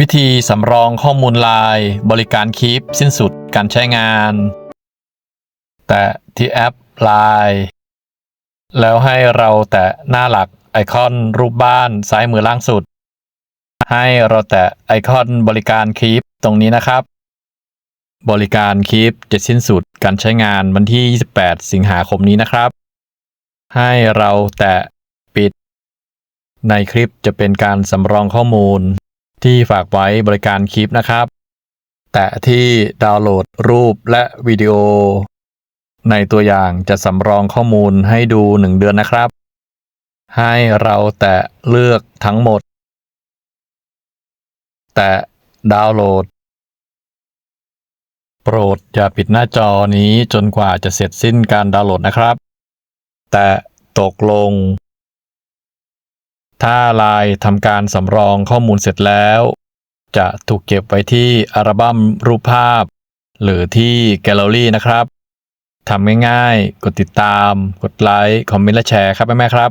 วิธีสำรองข้อมูลไลน์บริการคีปสิ้นสุดการใช้งาน แตะที่แอป Line แล้วให้เราแตะหน้าหลักไอคอนรูปบ้านซ้ายมือล่างสุด ให้เราแตะไอคอนบริการคีปตรงนี้นะครับ บริการคีปจะสิ้นสุดการใช้งานวันที่ 28 สิงหาคมนี้นะครับ ให้เราแตะปิด ในคลิปจะเป็นการสำรองข้อมูล ที่ฝากไว้บริการคลิปนะครับ แตะที่ดาวน์โหลดรูปและวิดีโอ ในตัวอย่างจะสำรองข้อมูลให้ดู 1 เดือนนะครับ ให้เราแตะเลือกทั้งหมด แตะดาวน์โหลด โปรดอย่าปิดหน้าจอนี้จนกว่าจะเสร็จสิ้นการดาวน์โหลดนะครับ แตะตกลง ถ้าลายทำการสำรองข้อมูลเสร็จแล้ว จะถูกเก็บไว้ที่อัลบั้มรูปภาพ หรือที่แกลเลอรี่นะครับทำง่ายๆ กดติดตาม กดไลค์ คอมเมนต์และแชร์ครับแม่ๆครับ